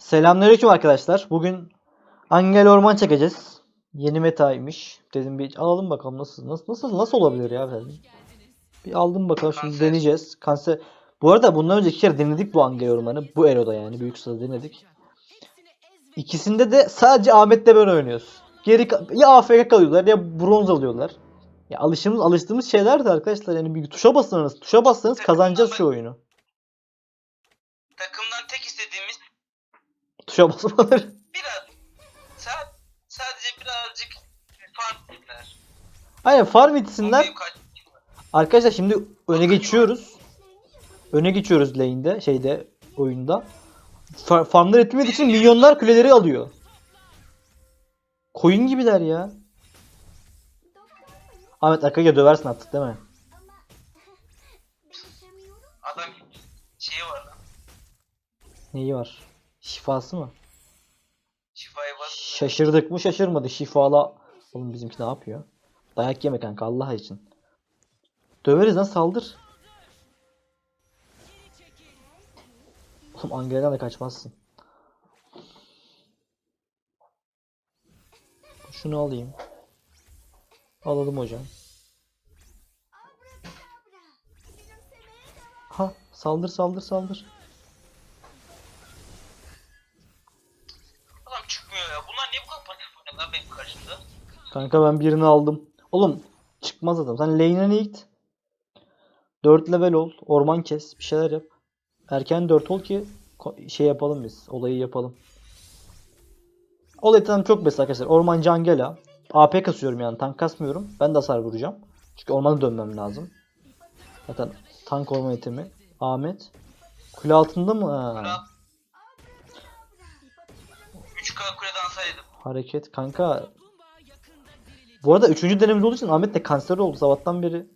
Selamünaleyküm arkadaşlar. Bugün Angel Orman çekeceğiz. Yeni metaymış. Dedim bir alalım bakalım nasıl nasıl nasıl nasıl olabilir ya dedim. Bir aldım bakalım şimdi Kanser. deneyeceğiz. Kanser. Bu arada bundan önce iki kere denedik bu Angel Orman'ı. Bu Ero'da yani büyük sırada denedik. İkisinde de sadece Ahmet'le ben oynuyoruz. Geri ya AFK kalıyorlar ya bronz alıyorlar. Ya alışımız alıştığımız şeyler de arkadaşlar yani bir tuşa bassanız tuşa bassanız kazanacağız şu oyunu. Tuşa basmaları. biraz sa- sadece birazcık fark ettiler. Aynen farm kaç- Arkadaşlar şimdi öne geçiyoruz. Öne geçiyoruz lane'de, şeyde, oyunda. Fa- farmlar etmediği için milyonlar kuleleri alıyor. Koyun gibiler ya. Ahmet Akag'a döversin artık değil mi? Adam şeyi var lan. Neyi var? Şifası mı? Şifayı bas. Şaşırdık mı şaşırmadı. Şifala. Oğlum bizimki ne yapıyor? Dayak yeme kanka Allah için. Döveriz lan saldır. Oğlum Angela'dan da kaçmazsın. Şunu alayım. Alalım hocam. Ha saldır saldır saldır. Çıkmıyor ya. Bunlar niye bu kadar panik oynuyor lan benim karşımda? Kanka ben birini aldım. Oğlum çıkmaz adam. Sen lane'e git. 4 level ol. Orman kes. Bir şeyler yap. Erken 4 ol ki şey yapalım biz. Olayı yapalım. Olay tamam çok basit arkadaşlar. Ormancı Angela. AP kasıyorum yani. Tank kasmıyorum. Ben de hasar vuracağım. Çünkü ormana dönmem lazım. Zaten tank orman itemi. Ahmet. Kule altında mı? Ha. Hareket. Kanka. Bu arada 3. denememiz olduğu için Ahmet de kanser oldu sabahtan beri.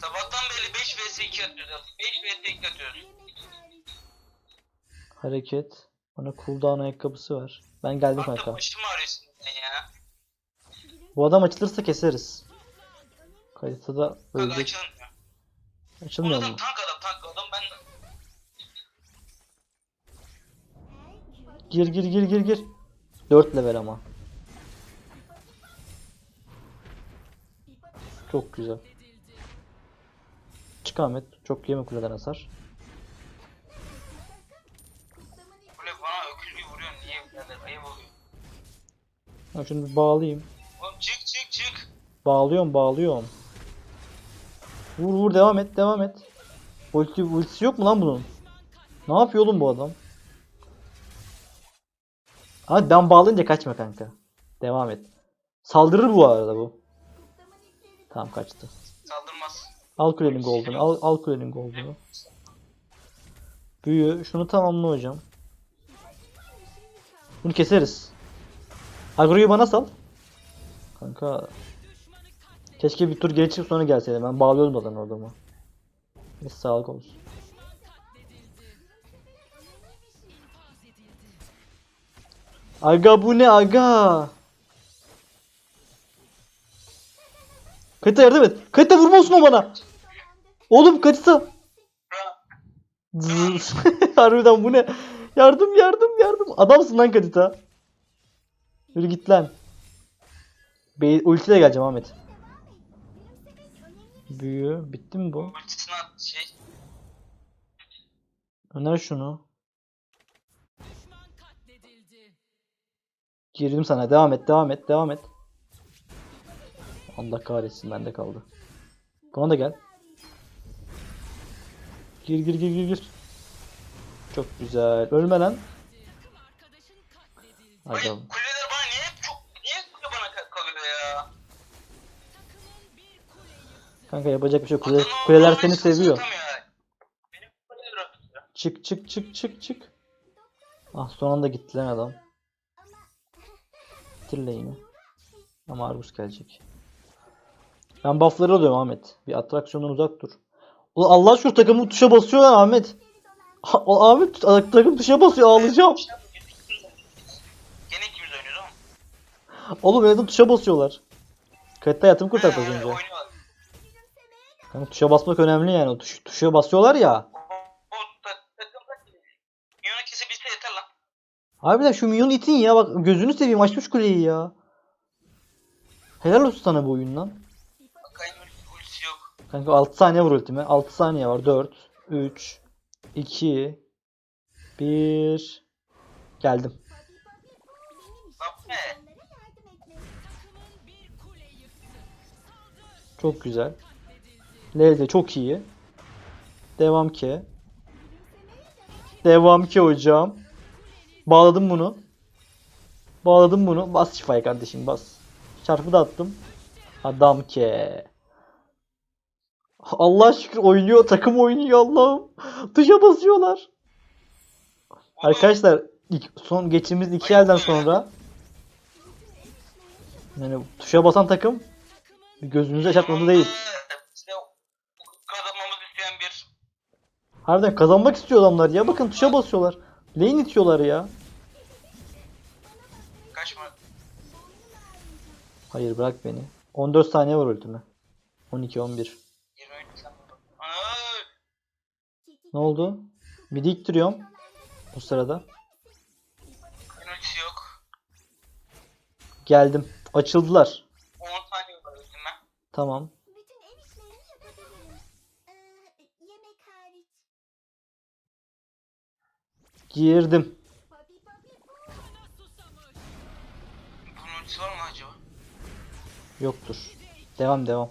Sabahtan beri 5 vs 2 atıyoruz. 5 vs 2 atıyoruz. Hareket. Bana cooldown ayakkabısı var. Ben geldim Hatta kanka. başım ağrıyor ya. Bu adam açılırsa keseriz. Kayıtta da Kanka ölecek. açılmıyor. Açılmıyor adam mu? tank adam tank adam ben Gir gir gir gir gir. 4 level ama. Çok güzel. Çık Ahmet. Çok yeme kuleden hasar. kule bana öküz gibi vuruyor niye birader ayıp oluyor. Bir bağlayayım. Oğlum çık çık çık. Bağlıyorum bağlıyorum. Vur vur devam et devam et. Ulti, ultisi yok mu lan bunun? Ne yapıyor oğlum bu adam? Hadi ben bağlayınca kaçma kanka. Devam et. Saldırır bu arada bu. Tamam kaçtı. Saldırmaz. Al kulenin gold'unu. Al, al kulenin gold'unu. Büyü. Şunu tamamla hocam. Bunu keseriz. Agro'yu bana sal. Kanka. Keşke bir tur geri çıkıp sonra gelseydi. Ben bağlıyordum zaten adamı. Neyse sağlık olsun. Aga bu ne aga? Kayıta yardım et. Kayıta vurmasın o bana. Oğlum. Zzz. Harbiden bu ne? Yardım yardım yardım. Adamsın lan Kadita. Yürü git lan. Be ultiyle geleceğim Ahmet. Büyü. Bitti mi bu? Ultisini at şey. Öner şunu. Girdim sana. Devam et, devam et, devam et. Allah kahretsin bende kaldı. Buna da gel. Gir gir gir gir gir. Çok güzel. Ölme lan. Hayır, Adam. kuleler bana niye hep çok niye kule bana ka- kalıyor ya? Kanka yapacak bir şey yok. Kule- kuleler seni seviyor. Çık çık çık çık çık. Ah son anda gitti lan adam. Bitir lane'i. Ama Argus gelecek. Ben buff'ları alıyorum Ahmet. Bir atraksiyondan uzak dur. Ulan Allah şu takımın tuşa basıyor ya Ahmet. Ha- Ahmet takım tuşa basıyor ağlayacağım. Gene ikimiz oynuyoruz ama. Oğlum benim tuşa basıyorlar. Kayıtta hayatımı kurtardı az önce. Kanka tuşa basmak önemli yani. Tuş, tuşa basıyorlar ya. O, o ta- takım Harbiden şu minyon itin ya bak gözünü seveyim açmış kuleyi ya. Helal olsun sana bu oyundan. Yok. Kanka 6 saniye var ultime. 6 saniye var. 4, 3, 2, 1. Geldim. Çok güzel. Leze çok iyi. Devam ki. Devam ki hocam. Bağladım bunu. Bağladım bunu. Bas şifayı kardeşim bas. Çarpı da attım. Adam ki. Allah şükür oynuyor. Takım oynuyor Allah'ım. Tuşa basıyorlar. Arkadaşlar ilk, son geçtiğimiz iki elden sonra yani tuşa basan takım gözünüzü yaşatmadı değil. Harbiden kazanmak istiyor adamlar ya. Bakın tuşa basıyorlar. Lane itiyorlar ya. kaçma. Hayır bırak beni. 14 saniye var ultime. 12 11. 23 sen bak. Aa, Ne oldu? Bir dik duruyorum. Bu sırada. Yok. Geldim. Açıldılar. 10 saniye var ultime. Tamam. Girdim. Var mı acaba? Yoktur. Devam devam.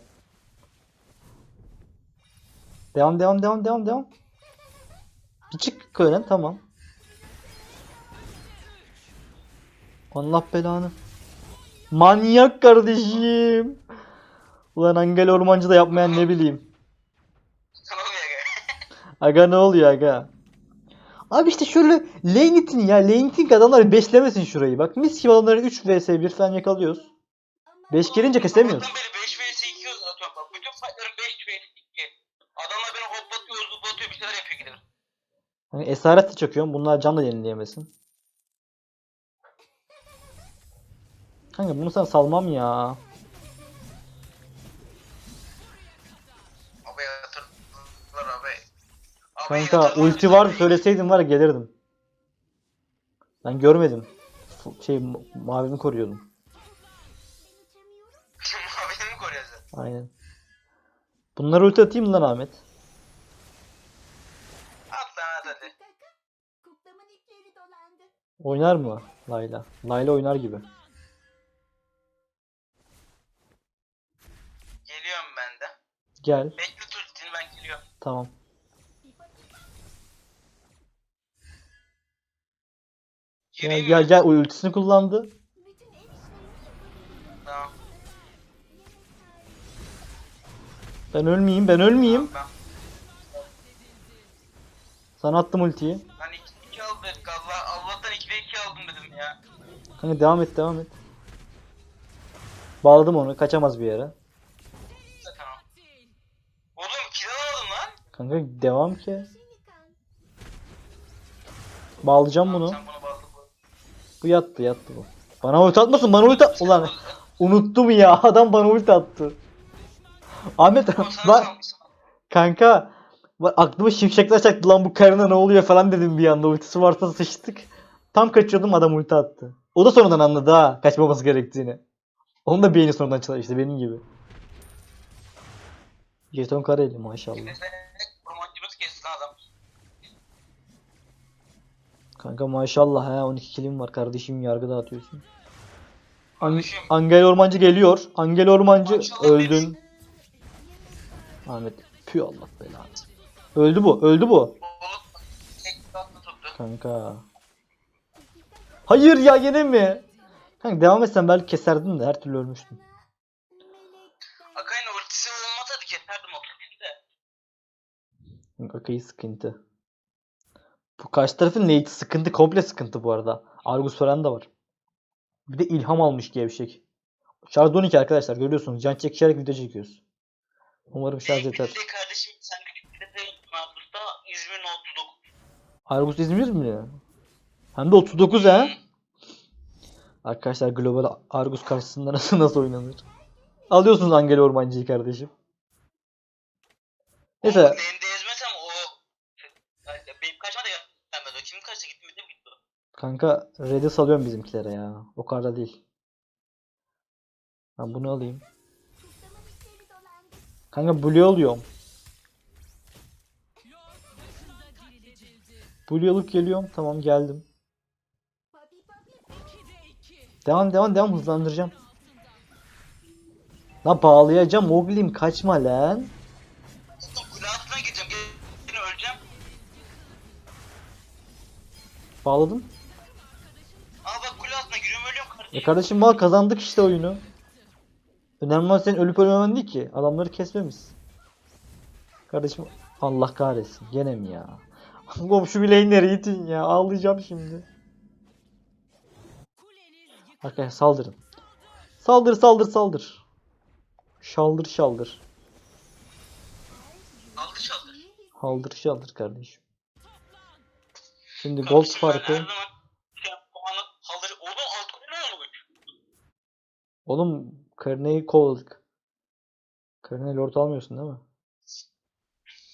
Devam devam devam devam devam. Bir çık köyden tamam. Allah belanı. Manyak kardeşim. Ulan Angel Ormancı da yapmayan ne bileyim. Aga ne oluyor aga? Abi işte şöyle lane itin ya. Lane itin adamlar beslemesin şurayı. Bak mis gibi adamları 3 vs 1 falan yakalıyoruz. 5 gelince kesemiyoruz. Beri 5 vs 2 atıyorum bak. Bütün fightlarım 5 vs 2. Adamlar beni hoplatıyor, zıplatıyor, bir şeyler yapıyor gidelim. Hani esaret de çakıyorum. Bunlar can da yenileyemesin. Kanka bunu sen salmam ya. Kanka ulti var söyleseydin var ya gelirdim. Ben görmedim. Şey ma- mavimi koruyordum. Mavini mi koruyorsun? Aynen. Bunları ulti atayım mı lan Ahmet? At lan at hadi. Oynar mı Layla? Layla oynar gibi. Geliyorum ben de. Gel. Bekle tutun ben geliyorum. Tamam. Gireyim gel gel ultisini kullandı. Tamam. Ben ölmeyeyim ben ölmeyeyim. Ben, Sana attım ultiyi. ben 2 2 aldık. Allah Allah'tan 2 ve 2 aldım dedim ya. Kanka devam et devam et. Bağladım onu kaçamaz bir yere. Tamam. Oğlum kill aldım lan. Kanka devam ki. Bağlayacağım bunu. Sen bunu. Bu yattı yattı bu. Bana ulti atmasın bana ulti at- Ulan unuttum ya adam bana ulti attı. Ahmet bak kanka bak aklıma şimşekler çaktı lan bu karına ne oluyor falan dedim bir anda ultisi varsa sıçtık. Tam kaçıyordum adam ulti attı. O da sonradan anladı ha kaçmaması gerektiğini. Onun da beyni sonradan çalıştı benim gibi. Jeton Kareli maşallah. Neyse romancımız kesti lan adam. Kanka maşallah ha 12 kilim var kardeşim yargı dağıtıyorsun. An Kardeşim. Angel Ormancı geliyor. Angel Ormancı Maşallah öldün. Ahmet pü Allah belanı. Öldü bu öldü bu. Kanka. Hayır ya yine mi? Kanka devam etsen belki keserdin de her türlü ölmüştün. Akay'ın ultisi olmasaydı keserdim o de. Akayı sıkıntı. Bu karşı tarafın neydi? Sıkıntı komple sıkıntı bu arada. Argus falan da var. Bir de ilham almış gevşek. Şarj 12 arkadaşlar görüyorsunuz. Can çekişerek video çekiyoruz. Umarım şarj yeter. Bir de kardeşim sen bir de Markus'ta İzmir'in 39. Argus İzmir mi? Hem de 39 ha. Arkadaşlar global Argus karşısında nasıl nasıl oynanır? Alıyorsunuz Angel Ormancı'yı kardeşim. Neyse Oğlum, Benim de ezmesem o... Yani benim kaçma da gelmez o. Kim kaçsa gitti mi gitti. Kanka red'i salıyorum bizimkilere ya. O kadar da değil. Ben bunu alayım. Kanka blue alıyorum. Blue alıp geliyorum. Tamam geldim. Devam devam devam hızlandıracağım. Lan bağlayacağım Mowgli'm kaçma lan. Bağladım. Aa bak kule altına giriyorum ölüyorum kardeşim. E kardeşim bak kazandık işte oyunu. Önemli olan senin ölüp ölmemen değil ki. Adamları kesmemiz. Kardeşim Allah kahretsin. Gene mi ya? Oğlum şu bilekleri itin ya. Ağlayacağım şimdi. Arkadaşlar saldırın. Saldır saldır saldır. Şaldır şaldır. Aldı çaldı. Haldır şaldır kardeşim. Şimdi gold farkı. Şey. Oğlum Karne'yi kovaladık. Karne lord almıyorsun değil mi?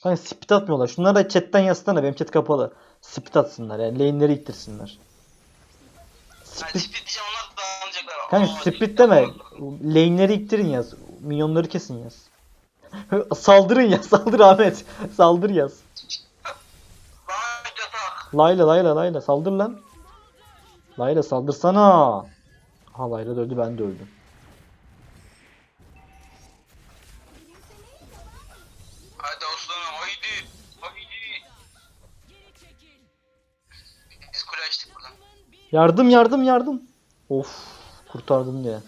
Kanka spit atmıyorlar. Şunlara da chatten yazsana. Benim chat kapalı. Spit atsınlar yani. Lane'leri ittirsinler. Spit. split diyeceğim onlar da anlayacaklar. Kanka Aa, split deme. Lane'leri ittirin yaz. Minyonları kesin yaz. Saldırın ya. Saldır Ahmet. Saldır yaz. Layla Layla Layla. Saldır lan. Layla saldırsana. Ha Layla da öldü ben de öldüm. Hadi aslanım haydi. Haydi. Biz kule açtık buradan. Yardım yardım yardım. Of kurtardım diye.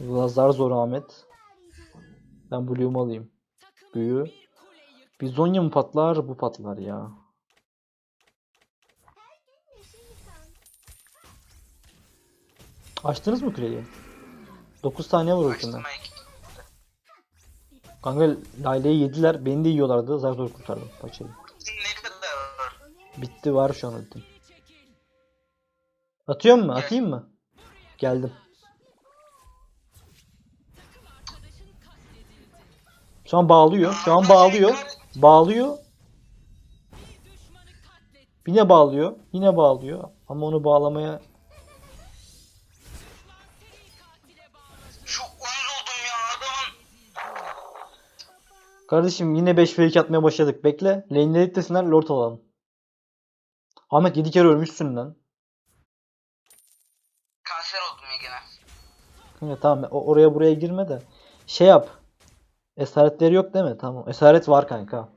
Lazar zor Ahmet. Ben Blue'umu alayım. Büyü. Bizonya mı patlar? Bu patlar ya. Açtınız mı kuleyi? 9 saniye var ultimden. Kanka Lale'yi yediler. Beni de yiyorlardı. Zar zor kurtardım. Paçayı. Ne kadar var? Bitti var şu an ultim. Atıyor mu? Atayım mı? Geldim. Şu an bağlıyor. Şu an bağlıyor. Bağlıyor. Yine bağlıyor. Yine bağlıyor. Ama onu bağlamaya Kardeşim yine 5 fake atmaya başladık. Bekle. Lane'leri itlesinler lord alalım. Ahmet 7 kere ölmüşsün lan. Kanser oldum ya gene. Kanka tamam o- oraya buraya girme de. Şey yap. Esaretleri yok değil mi? Tamam. Esaret var kanka.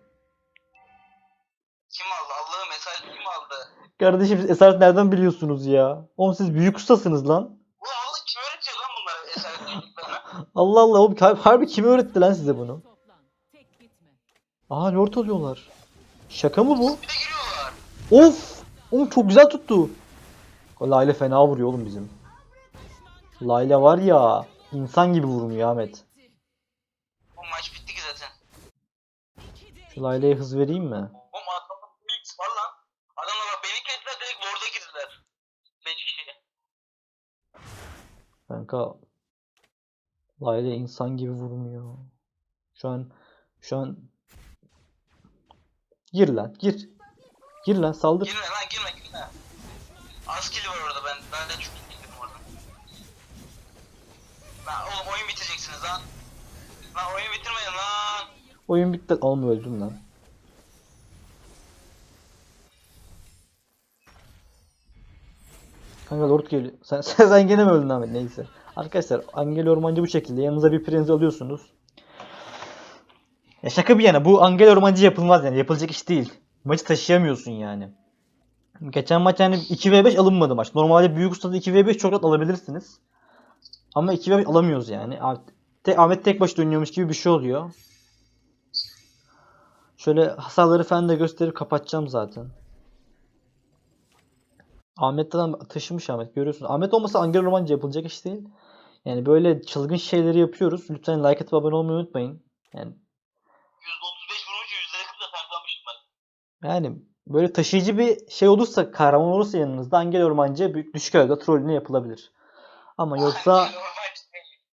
Kim aldı? Allah'ım mesaj kim aldı? Kardeşim esaret nereden biliyorsunuz ya? Oğlum siz büyük ustasınız lan. Ulan Allah kim öğretiyor lan bunlara esaret? Allah Allah oğlum har- harbi kim öğretti lan size bunu? Aa lord alıyorlar. Şaka mı bu? Bir de giriyorlar. Of! Oğlum çok güzel tuttu. Layla fena vuruyor oğlum bizim. Layla var ya insan gibi vurmuyor Ahmet. Bu maç bitti ki zaten. Şu Layla'ya hız vereyim mi? Oğlum adamda mix var lan. Adamlar bak beni kestiler direkt Lord'a girdiler. 5 kişi. Kanka Layla insan gibi vurmuyor. Şu an şu an Gir lan gir. Gir lan saldır. Girme lan girme girme. Az kill var orada ben. Ben de çok killim orada. Lan oğlum oyun bitireceksiniz lan. Lan oyun bitirmeyin lan. Oyun bitti. Oğlum öldüm lan. Kanka Lord geliyor. Sen, sen, sen gene mi öldün Ahmet? Neyse. Arkadaşlar Angel Ormancı bu şekilde. Yanınıza bir prinz alıyorsunuz. Ya şaka bir yana bu Angel Ormancı yapılmaz yani. Yapılacak iş değil. Maçı taşıyamıyorsun yani. Geçen maç yani 2v5 alınmadı maç. Normalde büyük ustada 2v5 çok rahat alabilirsiniz. Ama 2v5 alamıyoruz yani. Ah- Ahmet tek başına oynuyormuş gibi bir şey oluyor. Şöyle hasarları falan da gösterip kapatacağım zaten. Ahmet'ten taşımış Ahmet görüyorsun. Ahmet olmasa Angel Romancı yapılacak iş değil. Yani böyle çılgın şeyleri yapıyoruz. Lütfen like atıp abone olmayı unutmayın. Yani %35 vurmuş %40 da saklamışım ben. yani böyle taşıyıcı bir şey olursa, kahraman olursa yanınızda Angel Ormancı büyük düşük elde trollüne yapılabilir. Ama yoksa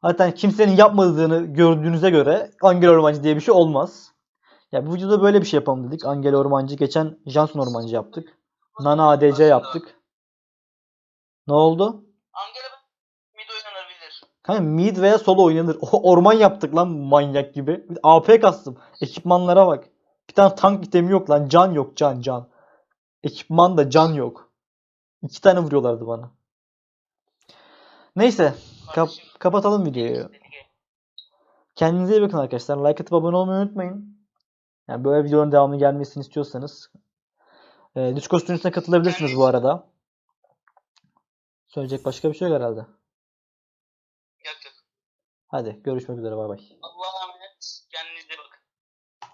zaten kimsenin yapmadığını gördüğünüze göre Angel Ormancı diye bir şey olmaz. Ya bu videoda böyle bir şey yapalım dedik. Angel Ormancı geçen Johnson Ormancı yaptık. Nana ADC yaptık. Ne oldu? Kanka mid veya solo oynanır. Orman yaptık lan manyak gibi. AP kastım. Ekipmanlara bak. Bir tane tank itemi yok lan. Can yok can can. Ekipman da can yok. İki tane vuruyorlardı bana. Neyse. Kap- kapatalım videoyu. Kendinize iyi bakın arkadaşlar. Like atıp abone olmayı unutmayın. Yani böyle videoların devamlı gelmesini istiyorsanız. Ee, Discord sunucusuna katılabilirsiniz bu arada. Söyleyecek başka bir şey yok herhalde. Hadi görüşmek üzere bay bay. Allah